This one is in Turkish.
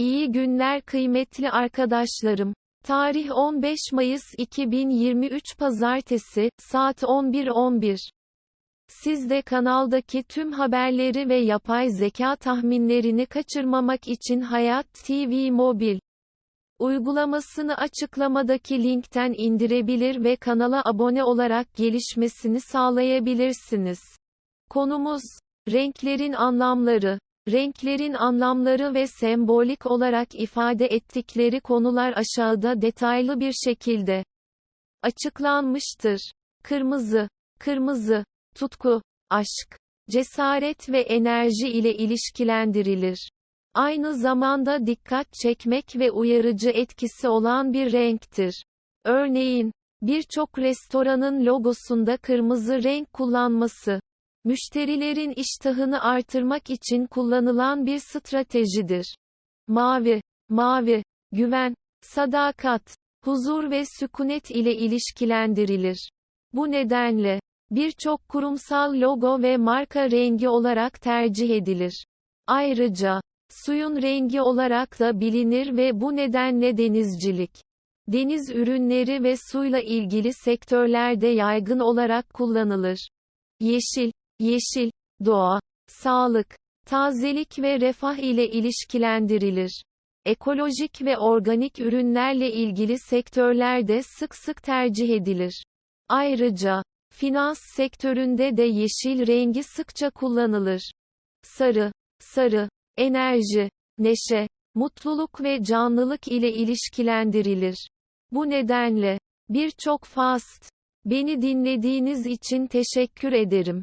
İyi günler kıymetli arkadaşlarım. Tarih 15 Mayıs 2023 Pazartesi, saat 11.11. Siz de kanaldaki tüm haberleri ve yapay zeka tahminlerini kaçırmamak için Hayat TV Mobil uygulamasını açıklamadaki linkten indirebilir ve kanala abone olarak gelişmesini sağlayabilirsiniz. Konumuz renklerin anlamları Renklerin anlamları ve sembolik olarak ifade ettikleri konular aşağıda detaylı bir şekilde açıklanmıştır. Kırmızı, kırmızı, tutku, aşk, cesaret ve enerji ile ilişkilendirilir. Aynı zamanda dikkat çekmek ve uyarıcı etkisi olan bir renktir. Örneğin, birçok restoranın logosunda kırmızı renk kullanması, müşterilerin iştahını artırmak için kullanılan bir stratejidir. Mavi, mavi, güven, sadakat, huzur ve sükunet ile ilişkilendirilir. Bu nedenle, birçok kurumsal logo ve marka rengi olarak tercih edilir. Ayrıca, suyun rengi olarak da bilinir ve bu nedenle denizcilik, deniz ürünleri ve suyla ilgili sektörlerde yaygın olarak kullanılır. Yeşil, yeşil, doğa, sağlık, tazelik ve refah ile ilişkilendirilir. Ekolojik ve organik ürünlerle ilgili sektörlerde sık sık tercih edilir. Ayrıca, finans sektöründe de yeşil rengi sıkça kullanılır. Sarı, sarı, enerji, neşe, mutluluk ve canlılık ile ilişkilendirilir. Bu nedenle, birçok fast, beni dinlediğiniz için teşekkür ederim.